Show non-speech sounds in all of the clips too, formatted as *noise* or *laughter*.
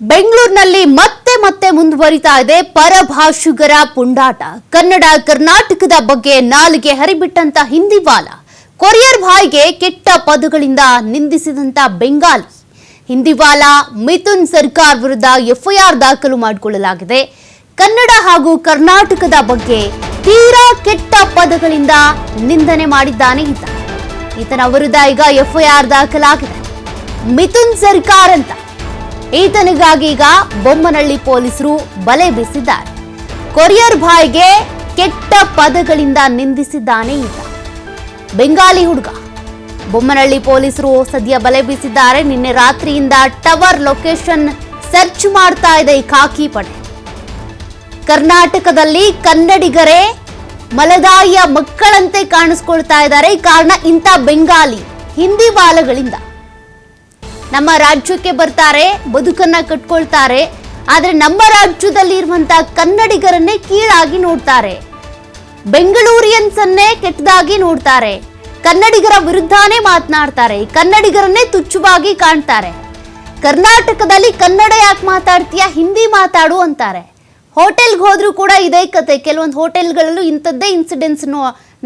ಬೆಂಗಳೂರಿನಲ್ಲಿ ಮತ್ತೆ ಮತ್ತೆ ಮುಂದುವರಿತಾ ಇದೆ ಪರಭಾಷಿಗರ ಪುಂಡಾಟ. ಕನ್ನಡ, ಕರ್ನಾಟಕದ ಬಗ್ಗೆ ನಾಲಿಗೆ ಹರಿಬಿಟ್ಟಂತ ಹಿಂದಿವಾಲ ಕೊರಿಯರ್ ಬಾಯ್ಗೆ ಕೆಟ್ಟ ಪದಗಳಿಂದ ನಿಂದಿಸಿದಂತ ಬೆಂಗಾಲಿ. ಹಿಂದಿವಾಲ ಮಿಥುನ್ ಸರ್ಕಾರ್ ವಿರುದ್ಧ ಎಫ್ಐಆರ್ ದಾಖಲು ಮಾಡಿಕೊಳ್ಳಲಾಗಿದೆ. ಕನ್ನಡ ಹಾಗೂ ಕರ್ನಾಟಕದ ಬಗ್ಗೆ ತೀರಾ ಕೆಟ್ಟ ಪದಗಳಿಂದ ನಿಂದನೆ ಮಾಡಿದ್ದಾನೆ ಈತ. ಈತನ ವಿರುದ್ಧ ಈಗ ಎಫ್ಐಆರ್ ದಾಖಲಾಗಿದೆ. ಮಿಥುನ್ ಸರ್ಕಾರ್ ಅಂತ. ಈತನಿಗಾಗಿ ಈಗ ಬೊಮ್ಮನಹಳ್ಳಿ ಪೊಲೀಸರು ಬಲೆ ಬೀಸಿದ್ದಾರೆ. ಕೊರಿಯರ್ ಬಾಯ್ಗೆ ಕೆಟ್ಟ ಪದಗಳಿಂದ ನಿಂದಿಸಿದ್ದಾನೆ ಈತ. ಬೆಂಗಾಲಿ ಹುಡುಗ. ಬೊಮ್ಮನಹಳ್ಳಿ ಪೊಲೀಸರು ಸದ್ಯ ಬಲೆ ಬೀಸಿದ್ದಾರೆ. ನಿನ್ನೆ ರಾತ್ರಿಯಿಂದ ಟವರ್ ಲೊಕೇಶನ್ ಸರ್ಚ್ ಮಾಡ್ತಾ ಇದೆ ಈ ಖಾಕಿ ಪಡೆ. ಕರ್ನಾಟಕದಲ್ಲಿ ಕನ್ನಡಿಗರೇ ಮಲದಾಯಿಯ ಮಕ್ಕಳಂತೆ ಕಾಣಿಸ್ಕೊಳ್ತಾ ಇದ್ದಾರೆ. ಕಾರಣ ಇಂಥ ಬೆಂಗಾಲಿ ಹಿಂದಿ ಬಾಲಗಳಿಂದ. ನಮ್ಮ ರಾಜ್ಯಕ್ಕೆ ಬರ್ತಾರೆ, ಬದುಕನ್ನ ಕಟ್ಕೊಳ್ತಾರೆ, ಆದ್ರೆ ನಮ್ಮ ರಾಜ್ಯದಲ್ಲಿ ಇರುವಂತ ಕನ್ನಡಿಗರನ್ನೇ ಕೀಳಾಗಿ ನೋಡ್ತಾರೆ. ಬೆಂಗಳೂರಿಯನ್ಸ್ ಅನ್ನೇ ಕೆಟ್ಟದಾಗಿ ನೋಡ್ತಾರೆ. ಕನ್ನಡಿಗರ ವಿರುದ್ಧನೇ ಮಾತನಾಡ್ತಾರೆ, ಕನ್ನಡಿಗರನ್ನೇ ತುಚ್ಛವಾಗಿ ಕಾಣ್ತಾರೆ. ಕರ್ನಾಟಕದಲ್ಲಿ ಕನ್ನಡ ಯಾಕೆ ಮಾತಾಡ್ತೀಯ, ಹಿಂದಿ ಮಾತಾಡು ಅಂತಾರೆ. ಹೋಟೆಲ್ಗೆ ಹೋದ್ರೂ ಕೂಡ ಇದೇ ಕತೆ, ಕೆಲವೊಂದು ಹೋಟೆಲ್ಗಳಲ್ಲೂ ಇಂಥದ್ದೇ ಇನ್ಸಿಡೆಂಟ್ಸ್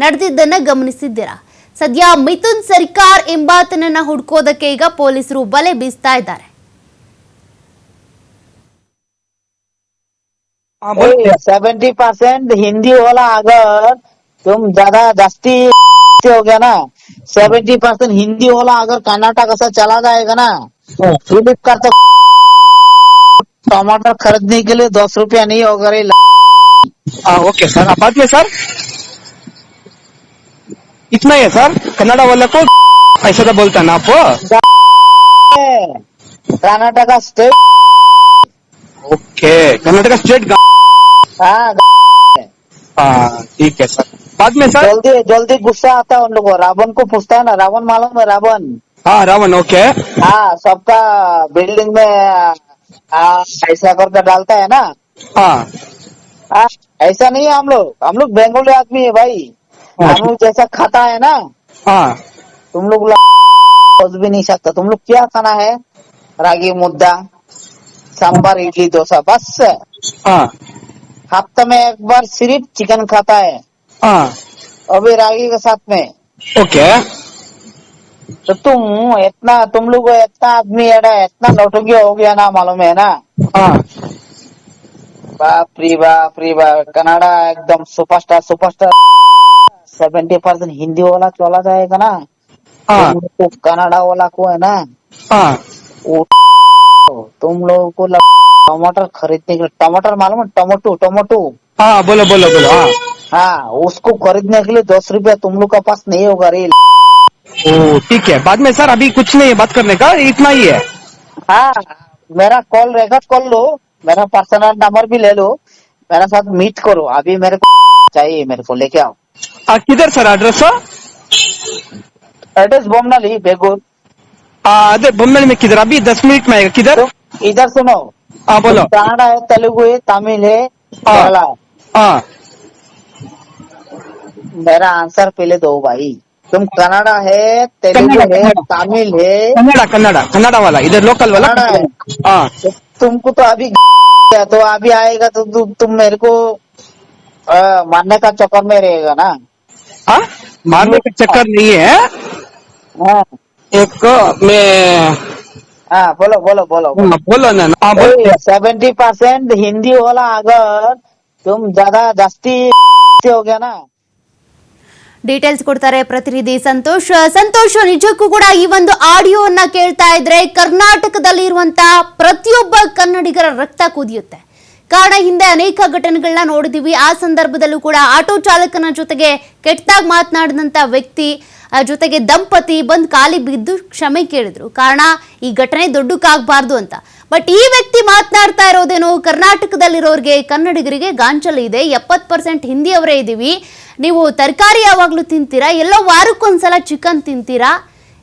ನಡೆದಿದ್ದನ್ನ ಗಮನಿಸಿದ್ದೀರಾ? ಸದ್ಯ ಮಿಥುನ್ ಸರ್ಕಾರ್ ಎಂಬಾತನನ್ನ ಹುಡ್ಕೋದಕ್ಕೆ ಈಗ ಪೊಲೀಸರು ಬಲೆ ಬೀಸ್ತಾ ಇದ್ದಾರೆ हाँ बोलिए सेवेंटी परसेंट हिंदी वाला अगर तुम ज्यादा जास्ती हो गया ना सेवेंटी परसेंट हिंदी वाला अगर कर्नाटक से चला जाएगा ना फ्लिपकार्ट तो टमाटर खरीदने के लिए दस रुपया नहीं होगा रे हाँ ओके सर अब बात में सर इतना ही है सर? कन्नड़ा वाले को ऐसा तो बोलता ना आप? Karnataka state. Okay Karnataka state हाँ हाँ ठीक है सर। बाद में सर? जल्दी जल्दी गुस्सा आता है उन लोगों रावण को पूछता है ना रावण मालूम है रावण? हाँ रावण ओके। हाँ सबका बिल्डिंग में ऐसा करके डालता है ना? हाँ। ऐसा नहीं है हम लोग। हम लोग बेंगोली आदमी है भाई। हम जैसा खाता है ना हाँ। तुम लोग भी नहीं सकता। तुम लोग क्या खाना है? रागी मुद्दा सांबर इडली डोसा बस। हाँ। हफ़्ते में एक बार सिर्फ़ चिकन खाता है। हाँ। अभी रागी के साथ में। ओके। तो तुम इतना तुम लोग इतना आदमी है ना इतना नौटंकी हो गया ना मालूम है ना? हाँ। बाप रे बाप रे बाप। कनाडा एकदम superstar superstar. Seventy percent Hindi वाला चला जाएगा ना। हाँ। तुम कनाडा वाला को है ना। हाँ। वो तुम लोगों को टमाटर खरीदने के लिए टमाटर मालूम है? Tomato tomato. हाँ बोलो बोलो बोलो हाँ। हाँ उसको खरीदने के लिए दस रुपया तुम लोग का पास नहीं होगा रे। ओ ठीक है। बाद में सर अभी कुछ नहीं है बात करने का इतना ही है। हाँ मेरा कॉल रहेगा कॉल लो। मेरा पर्सनल नंबर भी ले लो। मेरे साथ मीट करो। अभी मेरे को चाहिए मेरे को लेके आओ। आ, किधर sir address address Bommanahalli Begur में किधर? अभी दस मिनट में आएगा। किधर? इधर सुनो। हाँ बोलो। कन्नड़ा है तेलुगु है तमिल है है। हाँ मेरा आंसर पहले दो भाई। तुम कन्नड़ा है तेलुगु कन्नड़ा, है कन्नड़ा। तमिल है। कन्नड़ा कन्नड़ा कन्नड़ा वाला। इधर लोकल वाला कन्नड़ा है। हाँ तो तुमको तो अभी *laughs* तो अभी आएगा तो तु, तुम मेरे को आ, मारने का चक्कर में रहेगा ना हाँ मारने का चक्कर नहीं है हाँ एक मैं हाँ बोलो बोलो बोलो हाँ, बोलो ना हाँ बोलो सेवेंटी परसेंट हिंदी वाला अगर तुम ज्यादा जास्ती हो गया ना ಡೀಟೇಲ್ಸ್ ಕೊಡ್ತಾರೆ ಪ್ರತಿನಿಧಿ ಸಂತೋಷ್ ಸಂತೋಷ್ ನಿಜಕ್ಕೂ ಕೂಡ ಈ ಒಂದು ಆಡಿಯೋವನ್ನ ಕೇಳ್ತಾ ಇದ್ರೆ ಕರ್ನಾಟಕದಲ್ಲಿ ಇರುವಂತ ಪ್ರತಿಯೊಬ್ಬ ಕನ್ನಡಿಗರ ರಕ್ತ ಕುದಿಯುತ್ತೆ ಕಾರಣ ಹಿಂದೆ ಅನೇಕ ಘಟನೆಗಳನ್ನ ನೋಡಿದೀವಿ. ಆ ಸಂದರ್ಭದಲ್ಲೂ ಕೂಡ ಆಟೋ ಚಾಲಕನ ಜೊತೆಗೆ ಕೆಟ್ಟದಾಗಿ ಮಾತನಾಡಿದಂತ ವ್ಯಕ್ತಿ ಜೊತೆಗೆ ದಂಪತಿ ಬಂದ್ ಕಾಲಿ ಬಿದ್ದು ಕ್ಷಮೆ ಕೇಳಿದ್ರು. ಕಾರಣ, ಈ ಘಟನೆ ದೊಡ್ಡಕ್ಕಾಗಬಾರ್ದು ಅಂತ. ಬಟ್ ಈ ವ್ಯಕ್ತಿ ಮಾತನಾಡ್ತಾ ಇರೋದೇನು ಕರ್ನಾಟಕದಲ್ಲಿರೋರಿಗೆ, ಕನ್ನಡಿಗರಿಗೆ ಗಾಂಚಲೆ ಇದೆ. ಎಪ್ಪತ್ತು ಪರ್ಸೆಂಟ್ ಹಿಂದಿಯವರೇ ಇದ್ದೀವಿ ನೀವು ತರಕಾರಿ ಯಾವಾಗಲೂ ತಿಂತೀರಾ? ಎಲ್ಲೋ ವಾರಕ್ಕೊಂದ್ಸಲ ಚಿಕನ್ ತಿಂತೀರಾ?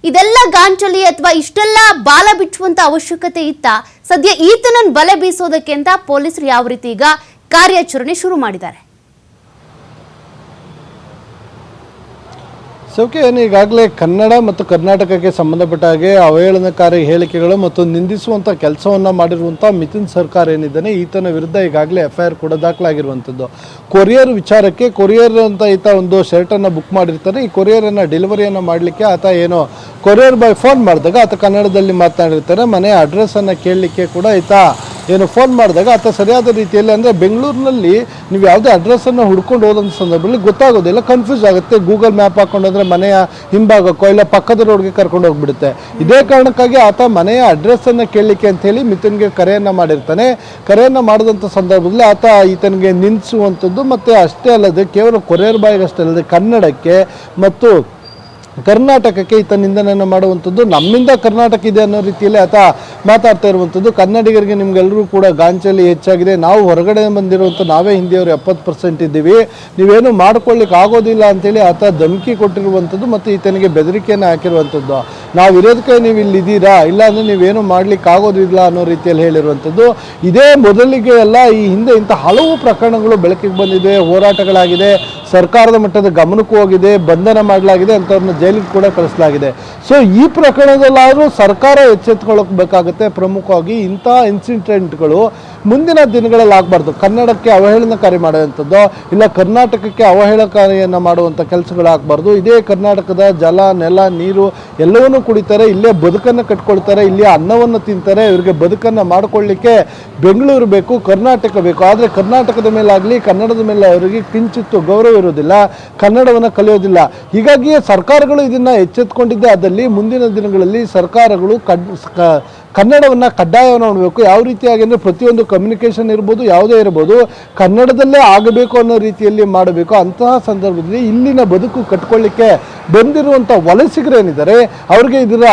ಇದೆಲ್ಲ ಗಾಂಚಲಿ ಅಥವಾ ಇಷ್ಟೆಲ್ಲ ಬಾಲ ಬಿಚ್ಚುವಂತ ಅವಶ್ಯಕತೆ ಇತ್ತ? ಸದ್ಯ ಈತನನ್ನು ಬಲೆ ಬೀಸೋದಕ್ಕೆ ಅಂತ ಪೊಲೀಸರು ಯಾವ ರೀತಿ ಈಗ ಕಾರ್ಯಾಚರಣೆ ಶುರು ಮಾಡಿದ್ದಾರೆ. ಸೌಖ್ಯ ಏನು ಈಗಾಗಲೇ ಕನ್ನಡ ಮತ್ತು ಕರ್ನಾಟಕಕ್ಕೆ ಸಂಬಂಧಪಟ್ಟ ಹಾಗೆ ಅವಹೇಳನಕಾರಿ ಹೇಳಿಕೆಗಳು ಮತ್ತು ನಿಂದಿಸುವಂಥ ಕೆಲಸವನ್ನು ಮಾಡಿರುವಂಥ ಮಿಥುನ್ ಸರ್ಕಾರ ಏನಿದ್ದಾನೆ, ಈತನ ವಿರುದ್ಧ ಈಗಾಗಲೇ ಎಫ್ ಐ ಆರ್ ಕೂಡ ದಾಖಲಾಗಿರುವಂಥದ್ದು ಕೊರಿಯರ್ ವಿಚಾರಕ್ಕೆ, ಕೊರಿಯರ್ ಅಂತ ಈತ ಒಂದು ಶರ್ಟನ್ನು ಬುಕ್ ಮಾಡಿರ್ತಾನೆ, ಈ ಕೊರಿಯರನ್ನು ಡೆಲಿವರಿಯನ್ನು ಮಾಡಲಿಕ್ಕೆ ಆತ ಏನೋ ಕೊರಿಯರ್ ಬಾಯ್ ಫೋನ್ ಮಾಡಿದಾಗ ಆತ ಕನ್ನಡದಲ್ಲಿ ಮಾತನಾಡಿರ್ತಾನೆ, ಮನೆ ಅಡ್ರೆಸ್ಸನ್ನು ಕೇಳಲಿಕ್ಕೆ ಕೂಡ ಈತ ಏನು ಫೋನ್ ಮಾಡಿದಾಗ ಆತ ಸರಿಯಾದ ರೀತಿಯಲ್ಲಿ ಅಂದರೆ ಬೆಂಗಳೂರಿನಲ್ಲಿ ನೀವು ಯಾವುದೇ ಅಡ್ರೆಸ್ಸನ್ನು ಹುಡ್ಕೊಂಡು ಹೋದಂಥ ಸಂದರ್ಭದಲ್ಲಿ ಗೊತ್ತಾಗೋದಿಲ್ಲ ಕನ್ಫ್ಯೂಸ್ ಆಗುತ್ತೆ. ಗೂಗಲ್ ಮ್ಯಾಪ್ ಹಾಕೊಂಡು ಹೋದ್ರೆ ಮನೆಯ ಹಿಂಭಾಗಕ್ಕೋ ಇಲ್ಲ ಪಕ್ಕದ ರೋಡ್ಗೆ ಕರ್ಕೊಂಡು ಹೋಗ್ಬಿಡುತ್ತೆ. ಇದೇ ಕಾರಣಕ್ಕಾಗಿ ಆತ ಮನೆಯ ಅಡ್ರೆಸ್ಸನ್ನು ಕೇಳಲಿಕ್ಕೆ ಅಂತ ಹೇಳಿ ಮಿಥುನ್ಗೆ ಕರೆಯನ್ನು ಮಾಡಿರ್ತಾನೆ. ಕರೆಯನ್ನು ಮಾಡಿದಂಥ ಸಂದರ್ಭದಲ್ಲಿ ಆತ ಈತನಿಗೆ ನಿಲ್ಲಿಸುವಂಥದ್ದು ಮತ್ತು ಅಷ್ಟೇ ಅಲ್ಲದೆ ಕೇವಲ ಕೊರಿಯರ್ ಬಾಯಿಗೆ ಅಷ್ಟೇ ಅಲ್ಲದೆ ಕನ್ನಡಕ್ಕೆ ಮತ್ತು ಕರ್ನಾಟಕಕ್ಕೆ ಈತ ನಿಂದನೆಯನ್ನು ಮಾಡುವಂಥದ್ದು, ನಮ್ಮಿಂದ ಕರ್ನಾಟಕ ಇದೆ ಅನ್ನೋ ರೀತಿಯಲ್ಲಿ ಆತ ಮಾತಾಡ್ತಾ ಇರುವಂಥದ್ದು. ಕನ್ನಡಿಗರಿಗೆ ನಿಮ್ಗೆಲ್ಲರೂ ಕೂಡ ಗಾಂಚಲಿ ಹೆಚ್ಚಾಗಿದೆ. ನಾವು ಹೊರಗಡೆ ಬಂದಿರುವಂಥ ನಾವೇ ಹಿಂದಿಯವರು ಎಪ್ಪತ್ತು ಪರ್ಸೆಂಟ್ ಇದ್ದೀವಿ. ನೀವೇನು ಮಾಡ್ಕೊಳ್ಳಿಕ್ಕೆ ಆಗೋದಿಲ್ಲ ಅಂತೇಳಿ ಆತ ಧಮಕಿ ಕೊಟ್ಟಿರುವಂಥದ್ದು ಮತ್ತು ಈತನಿಗೆ ಬೆದರಿಕೆಯನ್ನು ಹಾಕಿರುವಂಥದ್ದು. ನಾವು ಇರೋದಕ್ಕೆ ನೀವು ಇಲ್ಲಿ ಇದ್ದೀರಾ? ಇಲ್ಲ ಅಂದರೆ ನೀವೇನು ಮಾಡ್ಲಿಕ್ಕೆ ಆಗೋದಿಲ್ಲ ಅನ್ನೋ ರೀತಿಯಲ್ಲಿ ಹೇಳಿರುವಂಥದ್ದು. ಇದೇ ಮೊದಲಿಗೆ ಎಲ್ಲ ಈ ಹಿಂದೆ ಇಂಥ ಹಲವು ಪ್ರಕರಣಗಳು ಬೆಳಕಿಗೆ ಬಂದಿದೆ, ಹೋರಾಟಗಳಾಗಿದೆ. ಸರ್ಕಾರದ ಮಟ್ಟದ ಗಮನಕ್ಕೂ ಹೋಗಿದೆ, ಬಂಧನ ಮಾಡಲಾಗಿದೆ ಅಂಥವ್ರನ್ನ ಜೈಲಿಗೆ ಕೂಡ ಕಳಿಸಲಾಗಿದೆ. ಸೊ ಈ ಪ್ರಕರಣದಲ್ಲಾದರೂ ಸರ್ಕಾರ ಎಚ್ಚೆತ್ಕೊಳ್ಳಬೇಕಾಗುತ್ತೆ ಪ್ರಮುಖವಾಗಿ ಇಂಥ ಇನ್ಸಿಡೆಂಟ್ಗಳು ಮುಂದಿನ ದಿನಗಳಲ್ಲಿ ಆಗಬಾರ್ದು. ಕನ್ನಡಕ್ಕೆ ಅವಹೇಳನಕಾರಿ ಮಾಡುವಂಥದ್ದು, ಇಲ್ಲ ಕರ್ನಾಟಕಕ್ಕೆ ಅವಹೇಳಕಾರಿಯನ್ನು ಮಾಡುವಂಥ ಕೆಲಸಗಳಾಗಬಾರ್ದು. ಇದೇ ಕರ್ನಾಟಕದ ಜಲ, ನೆಲ, ನೀರು ಎಲ್ಲವನ್ನೂ ಕುಡಿತಾರೆ, ಇಲ್ಲೇ ಬದುಕನ್ನು ಕಟ್ಕೊಳ್ತಾರೆ, ಇಲ್ಲಿ ಅನ್ನವನ್ನು ತಿಂತಾರೆ, ಇವರಿಗೆ ಬದುಕನ್ನು ಮಾಡಿಕೊಳ್ಳಿಕ್ಕೆ ಬೆಂಗಳೂರು ಬೇಕು, ಕರ್ನಾಟಕ ಬೇಕು. ಆದರೆ ಕರ್ನಾಟಕದ ಮೇಲಾಗಲಿ, ಕನ್ನಡದ ಮೇಲೆ ಅವರಿಗೆ ಕಿಂಚಿತ್ತು ಗೌರವ ಇರೋದಿಲ್ಲ, ಕನ್ನಡವನ್ನು ಕಲಿಯೋದಿಲ್ಲ. ಹೀಗಾಗಿಯೇ ಸರ್ಕಾರಗಳು ಇದನ್ನು ಎಚ್ಚೆತ್ಕೊಂಡಿದ್ದೆ. ಅದರಲ್ಲಿ ಮುಂದಿನ ದಿನಗಳಲ್ಲಿ ಸರ್ಕಾರಗಳು ಕಡ್ ಕನ್ನಡವನ್ನು ಕಡ್ಡಾಯವನ್ನು ಮಾಡಬೇಕು ಯಾವ ರೀತಿಯಾಗಿ ಅಂದರೆ ಪ್ರತಿಯೊಂದು ಕಮ್ಯುನಿಕೇಷನ್ ಇರ್ಬೋದು, ಯಾವುದೇ ಇರ್ಬೋದು, ಕನ್ನಡದಲ್ಲೇ ಆಗಬೇಕು ಅನ್ನೋ ರೀತಿಯಲ್ಲಿ ಮಾಡಬೇಕು. ಅಂತಹ ಸಂದರ್ಭದಲ್ಲಿ ಇಲ್ಲಿನ ಬದುಕು ಕಟ್ಕೊಳ್ಳಿಕ್ಕೆ ಬಂದಿರುವಂಥ ವಲಸಿಗರೇನಿದ್ದಾರೆ ಅವ್ರಿಗೆ ಇದರ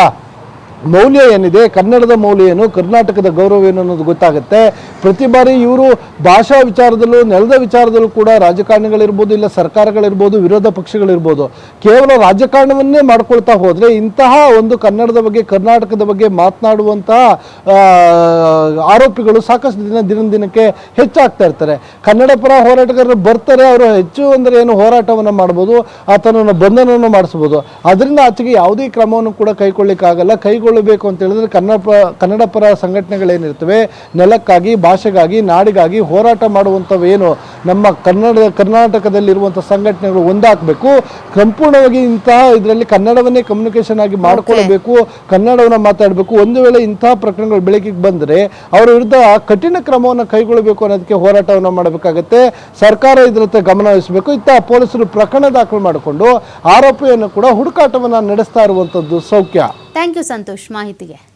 ಮೌಲ್ಯ ಏನಿದೆ? ಕನ್ನಡದ ಮೌಲ್ಯ ಏನು? ಕರ್ನಾಟಕದ ಗೌರವ ಏನು ಅನ್ನೋದು ಗೊತ್ತಾಗುತ್ತೆ. ಪ್ರತಿ ಬಾರಿ ಇವರು ಭಾಷಾ ವಿಚಾರದಲ್ಲೂ, ನೆಲದ ವಿಚಾರದಲ್ಲೂ ಕೂಡ ರಾಜಕಾರಣಿಗಳಿರ್ಬೋದು, ಇಲ್ಲ ಸರ್ಕಾರಗಳಿರ್ಬೋದು, ವಿರೋಧ ಪಕ್ಷಗಳಿರ್ಬೋದು, ಕೇವಲ ರಾಜಕಾರಣವನ್ನೇ ಮಾಡ್ಕೊಳ್ತಾ ಹೋದರೆ ಇಂತಹ ಒಂದು ಕನ್ನಡದ ಬಗ್ಗೆ, ಕರ್ನಾಟಕದ ಬಗ್ಗೆ ಮಾತನಾಡುವಂತಹ ಆರೋಪಿಗಳು ಸಾಕಷ್ಟು ದಿನ ದಿನ ದಿನಕ್ಕೆ ಹೆಚ್ಚಾಗ್ತಾ ಇರ್ತಾರೆ. ಕನ್ನಡ ಪರ ಹೋರಾಟಗಾರರು ಬರ್ತಾರೆ, ಅವರು ಹೆಚ್ಚು ಅಂದರೆ ಏನು ಹೋರಾಟವನ್ನು ಮಾಡ್ಬೋದು, ಆತನನ್ನು ಬಂಧನವನ್ನು ಮಾಡಿಸ್ಬೋದು. ಅದರಿಂದ ಆಚೆಗೆ ಯಾವುದೇ ಕ್ರಮವನ್ನು ಕೂಡ ಕೈಗೊಳ್ಳಿಕ್ಕಾಗಲ್ಲ. ಕೈಗೊಳ್ಳಬೇಕು ಅಂತ ಹೇಳಿದ್ರೆ ಕನ್ನಡ ಕನ್ನಡ ಪರ ಸಂಘಟನೆಗಳೇನಿರ್ತವೆ ನೆಲಕ್ಕಾಗಿ ಭಾಷೆಗಾಗಿ ನಾಡಿಗಾಗಿ ಹೋರಾಟ ಮಾಡುವಂಥವೇನು ನಮ್ಮ ಕನ್ನಡ ಕರ್ನಾಟಕದಲ್ಲಿರುವಂಥ ಸಂಘಟನೆಗಳು ಒಂದಾಗಬೇಕು ಸಂಪೂರ್ಣವಾಗಿ ಇಂತಹ ಇದರಲ್ಲಿ ಕನ್ನಡವನ್ನೇ ಕಮ್ಯುನಿಕೇಷನ್ ಆಗಿ ಮಾಡಿಕೊಳ್ಳಬೇಕು ಕನ್ನಡವನ್ನು ಮಾತಾಡಬೇಕು. ಒಂದು ವೇಳೆ ಇಂತಹ ಪ್ರಕರಣಗಳು ಬೆಳಕಿಗೆ ಬಂದರೆ ಅವರ ವಿರುದ್ಧ ಕಠಿಣ ಕ್ರಮವನ್ನು ಕೈಗೊಳ್ಳಬೇಕು ಅನ್ನೋದಕ್ಕೆ ಹೋರಾಟವನ್ನು ಮಾಡಬೇಕಾಗತ್ತೆ. ಸರ್ಕಾರ ಇದರತ್ತ ಗಮನ ಹರಿಸಬೇಕು. ಇತ್ತ ಪೊಲೀಸರು ಪ್ರಕರಣ ದಾಖಲು ಮಾಡಿಕೊಂಡು ಆರೋಪಿಯನ್ನು ಕೂಡ ಹುಡುಕಾಟವನ್ನು ನಡೆಸ್ತಾ ಇರುವಂಥದ್ದು ಸೌಖ್ಯ. ಥ್ಯಾಂಕ್ ಯು ಸಂತೋಷ್ ಮಾಹಿತಿಗೆ.